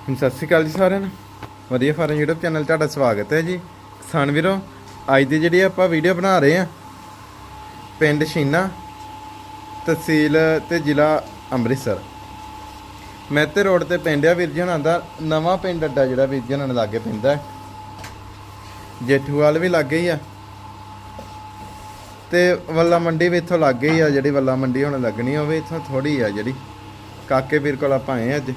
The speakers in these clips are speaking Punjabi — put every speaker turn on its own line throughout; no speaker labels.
ਸਤਿ ਸ਼੍ਰੀ ਅਕਾਲ ਜੀ ਸਾਰਿਆਂ ਨੂੰ। ਵਧੀਆ ਫਾਰਮ YouTube ਚੈਨਲ ਤੁਹਾਡਾ ਸਵਾਗਤ ਹੈ ਜੀ। ਕਿਸਾਨ ਵੀਰੋ, ਅੱਜ ਦੀ ਜਿਹੜੀ ਆਪਾਂ ਵੀਡੀਓ ਬਣਾ ਰਹੇ ਆ ਪਿੰਡ ਸ਼ੀਨਾ, ਤਹਿਸੀਲ ਤੇ ਜ਼ਿਲ੍ਹਾ ਅੰਮ੍ਰਿਤਸਰ। ਮਹਿਤੇ ਰੋਡ ਤੇ ਪਿੰਡ ਆ, ਵੀਰ ਜੀ ਹੁਣਾਂ ਦਾ ਨਵਾਂ ਪਿੰਡ ਅੱਡਾ ਜਿਹੜਾ ਵੀਰ ਜੀ ਹੁਣਾਂ ਦੇ ਲਾਗੇ ਪੈਂਦਾ ਜੇਠੂਵਾਲ ਵੀ ਲੱਗੇ ਹੀ ਆ। ਤੇ ਵੱਲਾ ਮੰਡੀ ਵੀ ਇੱਥੋਂ ਲੱਗੇ ਹੀ ਆ, ਜਿਹੜੀ ਵੱਲਾ ਮੰਡੀ ਹੁਣ ਲੱਗਣੀ ਹੋਵੇ ਇੱਥੋਂ ਥੋੜੀ ਆ ਜਿਹੜੀ। ਕਾਕੇ ਵੀਰ ਕੋਲ ਆਪਾਂ ਆਏ ਆ ਅੱਜ।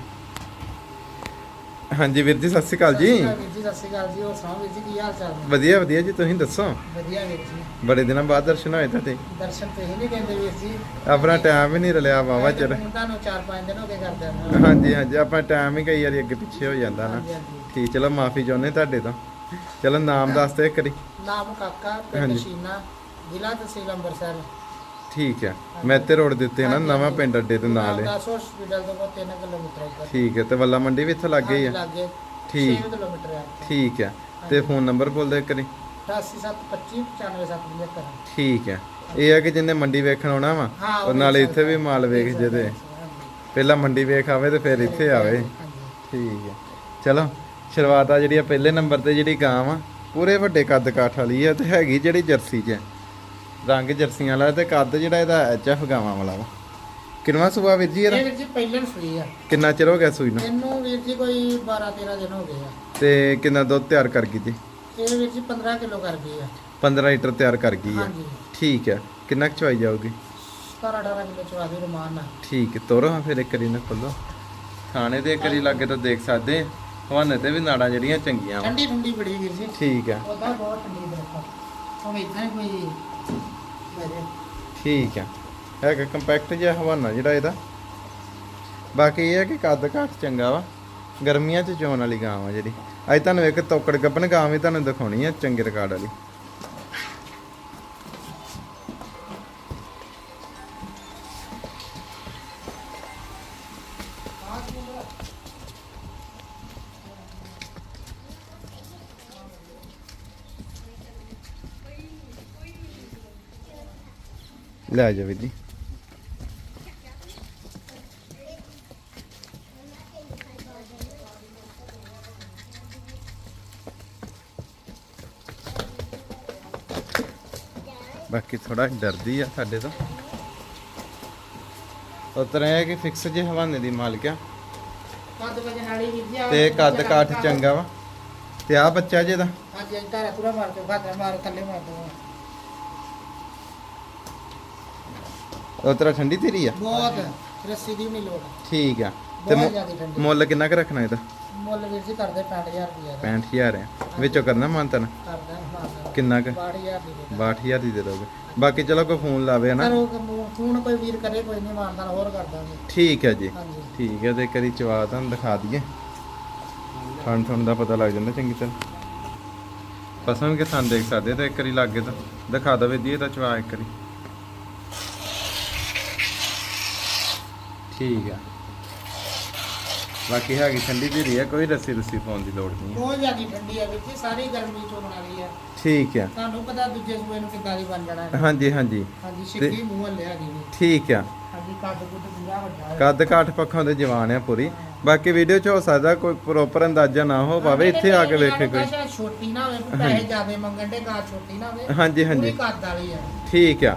ਹਾਂਜੀ ਵੀਰ ਜੀ ਸਤਿ ਸ਼੍ਰੀ ਅਕਾਲ ਜੀ।
ਸਤਿ ਸ਼੍ਰੀ ਅਕਾਲ ਵੀਰ ਜੀ ਸਤਿ ਸ਼੍ਰੀ ਅਕਾਲ ਜੀ ਹੋਰ ਸੁਣਾਓ ਵੀਰ ਜੀ ਕੀ ਹਾਲ ਚਾਲ ਨੇ?
ਵਧੀਆ ਵਧੀਆ ਜੀ ਤੁਸੀਂ ਦੱਸੋ?
ਵਧੀਆ ਵੀਰ ਜੀ।
ਬੜੇ ਦਿਨਾਂ ਬਾਅਦ ਦਰਸ਼ਨ ਹੋਏ ਤੁਹਾਡੇ।
ਦਰਸ਼ਨ ਤੇ ਹੀ ਨਹੀਂ ਕਹਿੰਦੇ ਵੀਰ ਜੀ।
ਆਪਣਾ ਟਾਈਮ ਹੀ ਨਹੀਂ ਰਲਿਆ ਵਾਵਾ ਚਿਰ
ਹੁਣ ਤੁਹਾਨੂੰ 4-5 ਦਿਨ ਹੋ ਗਏ ਕਰਦੇ ਆ।
ਹਾਂਜੀ ਹਾਂਜੀ ਆਪਣਾ ਟਾਈਮ ਹੀ ਕਈ ਵਾਰੀ ਅੱਗੇ ਪਿੱਛੇ ਹੋ ਜਾਂਦਾ ਨਾ। ਠੀਕ ਚਲੋ ਮਾਫੀ ਚਾਹੁੰਦੇ ਤੁਹਾਡੇ ਤੋਂ। ਚਲੋ ਨਾਮ ਦੱਸ ਦਿਓ ਇੱਕ ਵਾਰੀ।
ਨਾਮ ਕਾਕਾ ਪਿੰਡ। ਸ਼ੀਨਾ ਜ਼ਿਲ੍ਹਾ ਤਹਿਸੀਲ ਅੰਮ੍ਰਿਤਸਰ।
ਠੀਕ ਹੈ। ਮੈਤੇ ਰੋਡ ਦੇ ਉੱਤੇ ਨਾ ਨਵਾਂ। ਪਿੰਡ ਅੱਡੇ ਦੇ ਨਾਲ ਹੈ।
10 ਹਸਪੀਟਲ ਤੋਂ ਕੋਲ 3 ਕਿਲੋਮੀਟਰ ਉੱਪਰ।
ਠੀਕ ਹੈ ਤੇ ਵੱਲਾ ਮੰਡੀ ਵੀ ਇੱਥੇ ਲੱਗੇ ਹੀ ਆ।
ਲੱਗੇ।
ਠੀਕ।
6 ਕਿਲੋਮੀਟਰ ਆ
ਠੀਕ ਹੈ। ਤੇ ਫੋਨ ਨੰਬਰ ਬੋਲ ਦਿਓ ਇੱਕ ਵਾਰੀ।
8725 95775
ਠੀਕ ਹੈ। ਇਹ ਆ ਕਿ ਜਿੰਨੇ ਮੰਡੀ ਵੇਖਣ ਆਉਣਾ ਵਾ
ਹਾਂ
ਉਹ ਨਾਲੇ ਇੱਥੇ ਵੀ ਮਾਲ ਵੇਖ ਜਦੇ ਪਹਿਲਾਂ ਮੰਡੀ ਵੇਖ ਆਵੇ ਤੇ ਫਿਰ ਇੱਥੇ ਆਵੇ। ਠੀਕ ਹੈ। ਚਲੋ ਸ਼ੁਰੂਆਤ ਆ ਜਿਹੜੀ ਆ ਪਹਿਲੇ ਨੰਬਰ ਤੇ ਜਿਹੜੀ ਗਾਂ ਵਾ ਪੂਰੇ ਵੱਡੇ ਕੱਦ ਕਾਠ ਵਾਲੀ ਆ ਤੇ ਹੈਗੀ ਜਿਹੜੀ ਜਰਸੀ 'ਚ। ਹੈ। ਰੰਗ ਜਰਸੀਆਂ ਵਾਲਾ ਤੇ ਕੱਦ ਜਿਹੜਾ ਇਹਦਾ ਐਚਐਫ ਗਾਵਾਂ ਵਾਲਾ ਵਾ। ਕਿੰਨਵਾਂ ਸੂਆ ਵੀਰ ਜੀ ਇਹਦਾ?
ਇਹ ਵੀਰ ਜੀ ਪਹਿਲਣ ਸੂਈ ਆ।
ਕਿੰਨਾ ਚਿਰ ਹੋ ਗਿਆ ਸੂਈ ਨੂੰ?
ਇਹਨੂੰ ਵੀਰ ਜੀ ਕੋਈ 12 13 ਦਿਨ ਹੋ ਗਏ ਆ।
ਤੇ ਕਿੰਨਾ ਦੁੱਧ ਤਿਆਰ ਕਰ ਗਈ ਜੀ?
ਇਹ ਵੀਰ ਜੀ 15 ਕਿਲੋ ਕਰ ਗਈ ਆ।
15 ਲੀਟਰ ਤਿਆਰ ਕਰ ਗਈ ਆ।
ਹਾਂਜੀ।
ਠੀਕ ਹੈ ਕਿੰਨਾ ਕੁ ਚਵਾਈ ਜਾਊਗੀ?
17 18 ਕਿਲੋ ਚਵਾ ਦੇ ਰਮਾਨ ਨਾਲ।
ਠੀਕ ਤੋਰੋ ਹਾਂ ਫਿਰ ਇੱਕ ਨਾ ਖੋਲੋ। ਥਾਣੇ ਦੇ ਇੱਕ ਵਾਰੀ ਲੱਗੇ ਤਾਂ ਦੇਖ ਸਕਦੇ ਆ। ਹਵਾਨੇ ਤੇ ਵੀ ਨਾੜਾਂ ਜਿਹੜੀਆਂ ਚੰਗੀਆਂ ਵਾ।
ਠੰਡੀ ਠੰਡੀ ਬੜੀ ਵੀਰ ਜੀ।
ਠੀਕ ਹੈ
ਉਹਦਾ ਬਹੁਤ ਠੰਡੀ ਦੇਖੋ ਹੁਣ ਇਦਾਂ ਕੋਈ
ਠੀਕ ਆ। ਹੈਗਾ ਕੰਪੈਕਟ ਜਿਹਾ ਹਵਾਨਾ ਜਿਹੜਾ ਇਹਦਾ। ਬਾਕੀ ਇਹ ਹੈ ਕਿ ਕੱਦ ਘੱਟ ਚੰਗਾ ਵਾ। ਗਰਮੀਆਂ 'ਚ ਚੋਣ ਵਾਲੀ ਗਾਂ ਆ ਜਿਹੜੀ। ਅੱਜ ਤੁਹਾਨੂੰ ਇੱਕ ਤੋਕੜ ਗੱਬਨ ਗਾਂ ਵੀ ਤੁਹਾਨੂੰ ਦਿਖਾਉਣੀ ਆ, ਚੰਗੇ ਰਿਕਾਰਡ ਵਾਲੀ। ਲੈ ਜਾ ਵੀਰ ਜੀ। ਬਾਕੀ ਥੋੜਾ ਡਰਦੀ ਆ ਸਾਡੇ ਤੋਂ। ਹੈ ਕਿ ਫਿਕਸ ਜੇ ਹਵਾਨੇ ਦੀ ਮਾਲਕ ਆ।
ਕੱਦ ਵਜਨ ਵਾਲੀ ਵੀਰ ਜੀ ਆਹ
ਤੇ ਕੱਦ ਕਾਠ ਚੰਗਾ ਵਾ। ਤੇ ਆ ਬੱਚਾ ਜਿਹਦਾ।
ਹਾਂਜੀ ਅੱਜ ਧਾਰਾ ਪੂਰਾ ਮਾਰ ਕੇ ਖਾਤਾ ਮਾਰ ਥੱਲੇ ਮਾਰ ਦੋ
ਉਹ ਤਰ੍ਹਾਂ ਠੰਡੀ ਤੇਰੀ ਆ?
ਬਹੁਤ ਰੱਸੀ ਦੀ ਵੀ ਨਹੀਂ ਲੋੜ।
ਠੀਕ ਆ। ਤੇ
ਬਹੁਤ
ਮੁ-
ਜ਼ਿਆਦਾ ਠੰਡੀ
ਮੁੱਲ ਕਿੰਨਾ ਕੁ ਰੱਖਣਾ ਇਹਦਾ?
ਮੁੱਲ ਵੀਰ ਜੀ ਕਰਦੇ 65000 ਰੁਪਏ ਦਾ।
65000 ਆ ਵਿੱਚੋਂ ਕਰਨਾ ਮਾਨਤਨ?
ਕਰਦਾ ਮਾਰਦਾ
ਕਿੰਨਾ ਕੁ?
62000 ਦੀ ਦੇ
62000 ਦੀ ਦੇ ਦੋਗੇ। ਬਾਕੀ ਚਲੋ ਕੋਈ ਫੋਨ ਲਾਵੇ ਹਨਾ?
ਕਰੋ ਫੋਨ ਕੋਈ ਵੀਰ ਕਰੇ ਕੋਈ ਨਹੀਂ ਮਾਰਦਾ ਹੋਰ ਕਰ ਦਾਂਗੇ।
ਠੀਕ ਹੈ ਜੀ।
ਹਾਂਜੀ।
ਠੀਕ ਹੈ ਤੇ ਕਰੀ ਚਵਾ ਤੁਹਾਨੂੰ ਦਿਖਾ ਦਈਏ। ਠੰਡ ਠੰਡ ਦਾ ਪਤਾ ਲੱਗ ਜਾਂਦਾ ਚੰਗੀ ਤਰ੍ਹਾਂ। ਪਸੰਦ ਕਿ ਤੁਹਾਨੂੰ ਦੇਖ ਸਕਦੇ ਤਾਂ ਇੱਕ ਵਾਰੀ ਲੱਗੇ ਤਾਂ ਦਿਖਾ ਦਵੇ ਦੀ ਤਾਂ ਚਵਾ ਇੱਕ ਵਾਰੀ। ਠੀਕ ਆ। ਬਾਕੀ ਹੈਗੀ ਠੰਡੀ ਜਿਹੀ ਹੈ ਕੋਈ ਰੱਸੀ ਰੁੱਸੀ ਪਾਉਣ ਦੀ ਲੋੜ ਨਹੀਂ
ਬਹੁਤ ਜ਼ਿਆਦਾ ਠੰਡੀ ਆ ਜੀ ਸਾਰੀ ਗਰਮੀ ਚੋਂ ਬਣਾ ਲਈ ਆ।
ਠੀਕ ਆ।
ਤੁਹਾਨੂੰ ਪਤਾ ਦੂਜੇ ਸੂਏ ਨੂੰ ਕਿੱਦਾਂ ਦੀ ਬਣ ਜਾਣਾ ਹੈ।
ਹਾਂਜੀ ਹਾਂਜੀ।
ਹਾਂਜੀ ਛਿੱਕੀ ਮੂੰਹ ਹੱਲਿਆ ਗਈ
ਠੀਕ ਆ।
ਹਾਂਜੀ ਕੱਦ ਕੁੱਦ ਪੂਰਾ ਵੱਡਾ
ਕੱਦ ਕਾਠ ਪੱਖੋਂ ਤੇ ਜਵਾਨ ਆ ਪੂਰੀ। ਬਾਕੀ ਵੀਡੀਓ 'ਚ ਹੋ ਸਕਦਾ ਕੋਈ ਪ੍ਰੋਪਰ ਅੰਦਾਜ਼ਾ ਨਾ ਹੋ ਪਾਵੇ ਇੱਥੇ ਆ ਕੇ ਵੇਖੇ ਕੋਈ।
ਛੋਟੀ ਨਾ ਹੋਵੇ ਪੈਸੇ ਜ਼ਿਆਦੇ ਮੰਗਣ ਦੇ ਗਾਂ ਛੋਟੀ ਨਾ ਹੋਵੇ।
ਹਾਂਜੀ ਹਾਂਜੀ।
ਕੱਦ ਵਾਲੀ ਆ।
ਠੀਕ ਆ।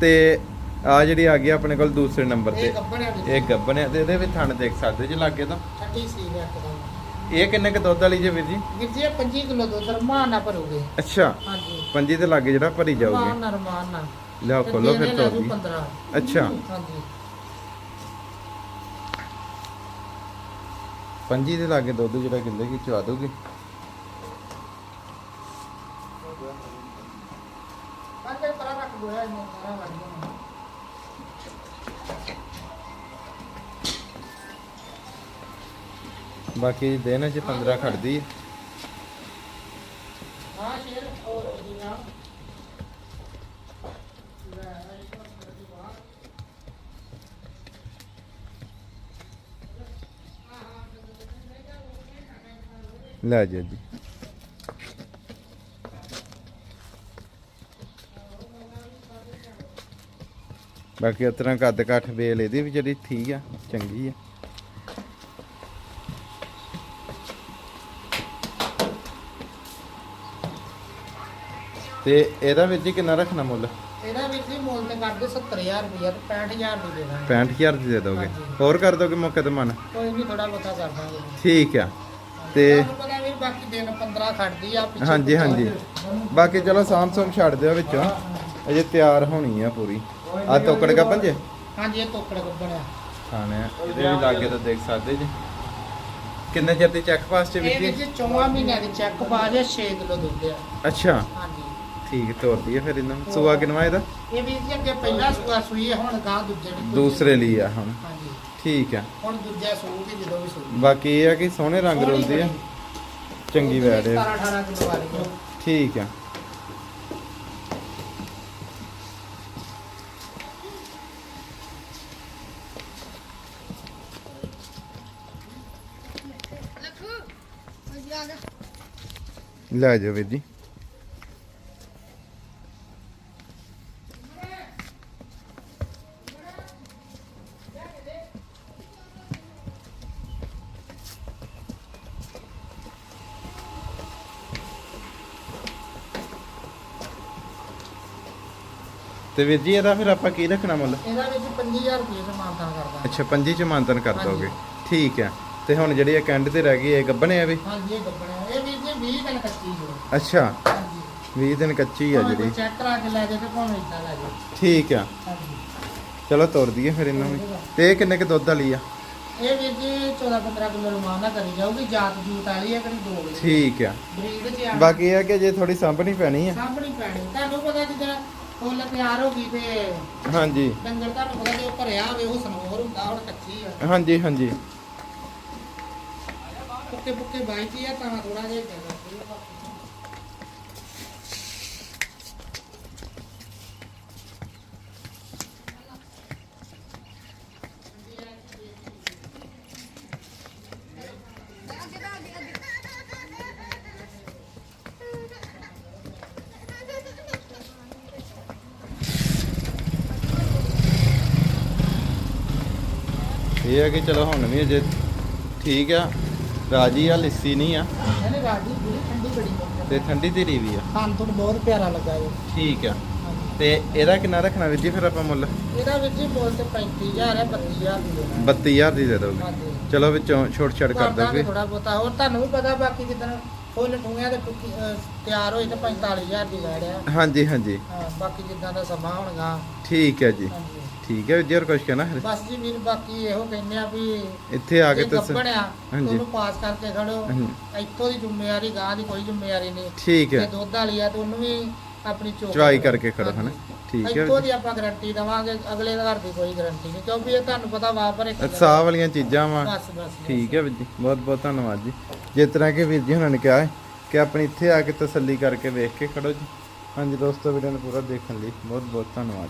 ਤੇ ਆ ਜਿਹੜੀ ਆ ਗਈ ਆਪਣੇ ਕੋਲ ਦੂਸਰੇ ਨੰਬਰ
ਇਹ
ਤੇ ਇਹ ਗੱਬਨ ਹੈ ਤੇ ਇਹਦੇ ਵੀ ਥਣ ਦੇਖ ਸਕਦੇ ਜੇ ਲੱਗੇ ਤਾਂ।
ਠੰਡੀ ਸੀ ਹੈ ਇੱਕਦਮ
ਇਹ ਕਿੰਨੇ ਕ ਦੁੱਧ ਵਾਲੀ ਜੇ ਵੀਰ ਜੀ?
ਵੀਰ ਜੀ ਇਹ 25 ਕਿਲੋ ਦੁੱਧ ਰਮਾਨ ਨਾ ਭਰੋਗੇ।
ਅੱਛਾ।
ਹਾਂਜੀ।
ਪੰਜੀ ਤੇ ਲੱਗੇ ਜਿਹੜਾ ਭਰੀ
ਰਮਾਨ
ਜਾਊਗੀ
ਰਮਾਨ ਨਾ
ਲਿਆਓ
ਤੇ
ਖੋਲੋ
ਦੇਣੇ
ਫਿਰ
ਲੈ
ਤੋਰ
ਜੂ
ਦੀ
15
ਅੱਛਾ।
ਹਾਂਜੀ।
ਪੰਜੀ ਦੇ ਲਾਗੇ ਦੁੱਧ ਜਿਹੜਾ ਕਿੰਦੇ ਕੀ ਚਵਾ ਦੋਗੇ
ਕੱਲ ਪਰਾਂ ਰੱਖ ਦੋ ਹੈ ਮੈਂ ਸਾਰਾ ਗਿਆ
ਬਾਕੀ ਦਿਨ ਚ 15 ਖੜਦੀ ਹੈ
ਹਾਂ ਸ਼ੇਰ ਹੋਰ ਜੀ
ਲੈ ਜਾ ਜੀ ਬਾਕੀ ਉਸ ਤਰ੍ਹਾਂ ਕੱਦ ਕੱਠ ਵੇਲ ਇਹਦੀ ਵੀ ਜਿਹੜੀ ਠੀਕ ਆ, ਚੰਗੀ ਆ। ਤੇ ਇਹਦਾ ਵੀਰ ਜੀ ਕਿੰਨਾ ਰੱਖਣਾ ਮੁੱਲ?
ਇਹਦਾ ਵੀਰ ਜੀ ਮੁੱਲ ਤੇ ਕਰਦੇ 70000 ਰੁਪਏ ਤੇ 65000 ਦੀ ਦੇ ਦਾਂਗੇ।
65000 ਦੀ ਦੇ ਦੋਗੇ?
ਹਾਂਜੀ।
ਹੋਰ ਕਰ ਦੋਗੇ ਮੌਕੇ ਤੇ ਮਨ?
ਕੋਈ ਨਹੀਂ ਥੋੜਾ ਬਹੁਤਾ ਕਰ ਦਾਂਗੇ।
ਠੀਕ ਆ। ਤੇ
ਤੁਹਾਨੂੰ ਪਤਾ ਵੀ ਬਾਕੀ ਦਿਨ 15 ਖੜਦੀ ਆ ਪਿੱਛੇ
ਹਾਂਜੀ ਹਾਂਜੀ। ਬਾਕੀ ਚਲੋ ਸਾਂਭ ਸੋਮ ਛੱਡ ਦਿਓ ਵਿੱਚੋਂ। ਅਜੇ ਤਿਆਰ ਹੋਣੀ ਆ ਪੂਰੀ। ਆ ਤੋਕੜ ਕਾ ਪੰਜੇ
ਹਾਂਜੀ ਇਹ ਤੋਕੜ ਗੱਬਣਿਆ
ਖਾਣੇ ਆ। ਇਹਦੇ ਵੀ ਲਾਗੇ ਤਾਂ ਦੇਖ ਸਕਦੇ ਜੀ। ਕਿੰਨੇ ਚਿਰ ਦੀ ਚੈੱਕ ਪਾਸ ਚ
ਇਹ
ਵੀਰ
ਵੀਰ
ਜੀ?
ਜੀ ਚੌਵਾਂ ਮਹੀਨਿਆਂ ਦੀ ਚੈੱਕ ਬਾਜ ਹੈ 6 ਕਿਲੋ ਦੁੱਧ ਆ।
ਅੱਛਾ।
ਹਾਂਜੀ।
ਠੀਕ ਤੋਰਦੀ ਹੈ ਫਿਰ ਇਹਨਾਂ ਨੂੰ। ਸੁਆ ਕਿਨਵਾ ਇਹਦਾ?
ਇਹ ਵੀਰ ਜੀ ਅੱਗੇ ਪਹਿਲਾ ਸੂਆ ਸੂਈ ਹੈ ਹੁਣ ਗਾਂ ਦੂਜੇ ਦੀ
ਦੂਸਰੇ ਲਈ ਆ ਹੁਣ।
ਹਾਂਜੀ।
ਠੀਕ ਆ।
ਹੁਣ ਦੂਜਾ ਸੂਗੀ ਜਦੋਂ ਵੀ ਸੂਗੀ
ਬਾਕੀ ਇਹ ਆ ਕਿ ਸੋਹਣੇ ਰੰਗ ਰੁਲਦੀ ਆ। ਚੰਗੀ ਵੈੜ ਹੈ
17 18 ਕਿਲੋ ਵਾਲੀ ਹੈ
ਠੀਕ ਆ। ਲੈ ਜਾਓ ਵੀਰ ਜੀ। ਤੇ ਵੀਰ ਜੀ ਇਹਦਾ ਫਿਰ ਆਪਾਂ ਕੀ ਰੱਖਣਾ ਮੁੱਲ?
ਇਹਦਾ ਵਿੱਚ 25000 ਰੁਪਏ ਦਾ ਕਰਦਾ
ਅੱਛਾ ਪੰਜੀ ਚ ਮਾਨਤਨ ਕਰ
ਹਾਂਜੀ।
ਦੋਗੇ। ਠੀਕ ਆ ਤੇ ਹੁਣ ਜਿਹੜੀ ਇਹ ਕੰਡ ਤੇ ਰਹਿ ਗਈ ਇਹ ਗੱਬਣੇ ਆ ਵੀ?
ਹਾਂਜੀ ਇਹ ਗੱਬਣਿਆ ਇਹ ਵੀਰ ਜੀ 20 ਦਿਨ ਕੱਚੀ ਹੈ
ਅੱਛਾ।
ਹਾਂਜੀ।
20 ਦਿਨ ਕੱਚੀ ਆ ਜਿਹੜੀ।
ਚੈੱਕ ਕਰਾ ਕੇ ਲੈ ਜਾਏ ਤੇ ਭਾਵੇਂ ਇਦਾਂ ਲੈ ਜਾਏ
ਠੀਕ ਆ।
ਹਾਂਜੀ।
ਚਲੋ ਤੋਰ ਦਈਏ ਫਿਰ ਇਹਨਾਂ ਨੂੰ। ਤੇ ਇਹ ਕਿੰਨੇ ਕ ਦੁੱਧ ਵਾਲੀ ਆ?
ਇਹ ਵੀਰ ਜੀ 14 15 ਕਿਲੋ ਰਮਾਨਾ ਕਰੀ ਜਾਊਗੀ। ਜਾਤ ਜੂਤ ਵਾਲੀ ਹੈ ਕਿਹੜੀ ਦੋ
ਠੀਕ ਆ।
ਬਰੀਡ ਚ ਆ
ਬਾਕੀ ਇਹ ਆ ਕਿ ਜੇ ਥੋੜੀ ਸਾਂਭਣੀ ਪੈਣੀ ਆ।
ਸਾਹਮਣੀ ਪੈਣੀ। ਫੁੱਲ ਤਿਆਰ ਹੋ ਗਈ ਤੇ
ਹਾਂਜੀ।
ਡੰਗਰ ਤੁਹਾਨੂੰ ਪਤਾ ਜੋ ਭਰਿਆ ਹੋਵੇ ਉਹ ਸਨੋਰ ਹੁੰਦਾ ਹੁਣ ਕੱਚੀ ਆ।
ਹਾਂਜੀ ਹਾਂਜੀ।
ਪੁੱਕੇ ਪੁੱਕੇ ਬਾਈਚੀ ਆ ਤਾਂ ਥੋੜਾ ਜਿਹਾ
ਇਹ ਆ ਕਿ ਚਲੋ ਹੁਣ ਵੀ ਅਜੇ ਠੀਕ ਆ ਰਾਜੀ ਆ ਲਿੱਸੀ ਨਹੀਂ ਆ।
ਇਹਨੇ ਰਾਜੀ ਪੂਰੀ ਠੰਡੀ ਬੜੀ ਹੈ
ਤੇ ਠੰਡੀ ਧੀਰੀ ਵੀ ਆ।
ਖਾਣ ਤੋਂ ਬਹੁਤ ਪਿਆਰਾ ਲੱਗਾ ਇਹ।
ਠੀਕ ਆ। ਤੇ ਇਹਦਾ ਕਿੰਨਾ ਰੱਖਣਾ ਵੀਰ ਜੀ ਫਿਰ ਆਪਾਂ ਮੁੱਲ?
ਇਹਦਾ ਵੀਰ ਜੀ ਬੋਲ ਤੇ 35000 ਹੈ 32000 ਦੀ ਦੇਣਾ।
32000 ਦੀ ਦੇ ਦੋਗੇ। ਚਲੋ ਵਿੱਚੋਂ ਛੋਟ ਛੜ ਕਰ ਦੋਗੇ।
ਥੋੜਾ ਬਹੁਤਾ ਹੋਰ ਤੁਹਾਨੂੰ ਵੀ ਪਤਾ ਬਾਕੀ ਜਿੱਦਣ ਫੁੱਲ ਠੂੰਗਿਆ ਤੇ ਤਿਆਰ ਹੋਈ ਤੇ 45000 ਦੀ ਲੈ ਰਿਆ
ਹਾਂਜੀ ਹਾਂਜੀ।
ਹਾਂ ਬਾਕੀ ਜਿੱਦਾਂ ਦਾ ਸਮਾਂ ਹੋਣਗਾ।
ਠੀਕ ਹੈ ਜੀ। ਠੀਕ ਹੈ ਹੋਰ ਕੁਝ ਕਹਿਣਾ ਫਿਰ?
ਬਸ ਜੀ ਵੀਰ ਬਾਕੀ ਇਹੋ ਕਹਿੰਦੇ ਆ ਵੀ
ਇੱਥੇ ਆ ਕੇ ਤੁਸੀਂ ਹਾਂਜੀ।
ਉਹਨੂੰ ਪਾਸ ਕਰਕੇ ਖੜੋ। ਇੱਥੋਂ ਦੀ ਜ਼ਿੰਮੇਵਾਰੀ ਗਾਂ ਦੀ ਕੋਈ ਜ਼ਿੰਮੇਵਾਰੀ ਨਹੀਂ।
ਠੀਕ ਹੈ।
ਦੁੱਧ ਵਾਲੀ ਆ ਤੇ ਉਹਨੂੰ ਵੀ ਆਪਣੀ ਚੋਕ
ਚੁਆਈ ਕਰਕੇ ਖੜੋ ਹਨਾ? ਠੀਕ ਹੈ।
ਇੱਥੋਂ ਦੀ ਆਪਾਂ ਗਾਰੰਟੀ ਦਵਾਂਗੇ ਅਗਲੇ ਘਰ ਦੀ ਕੋਈ ਗਾਰੰਟੀ ਨਹੀਂ ਕਿਉਂਕਿ ਇਹ ਤੁਹਾਨੂੰ ਪਤਾ ਵਾਪਰ ਇੱਕ
ਸਾਹ ਵਾਲੀਆਂ ਚੀਜ਼ਾਂ ਵਾ।
ਬਸ ਬਸ
ਠੀਕ ਹੈ ਵੀਰ ਜੀ ਬਹੁਤ ਬਹੁਤ ਧੰਨਵਾਦ ਜੀ। ਜਿਸ ਤਰ੍ਹਾਂ ਕਿ ਵੀਰ ਜੀ ਉਹਨਾਂ ਨੇ ਕਿਹਾ ਹੈ ਕਿ ਆਪਣੀ ਇੱਥੇ ਆ ਕੇ ਤਸੱਲੀ ਕਰਕੇ ਵੇਖ ਕੇ ਖੜੋ ਜੀ। ਹਾਂਜੀ ਦੋਸਤੋ ਵੀਡੀਓ ਨੂੰ ਪੂਰਾ ਦੇਖਣ ਲਈ ਬਹੁਤ ਬਹੁਤ ਧੰਨਵਾਦ।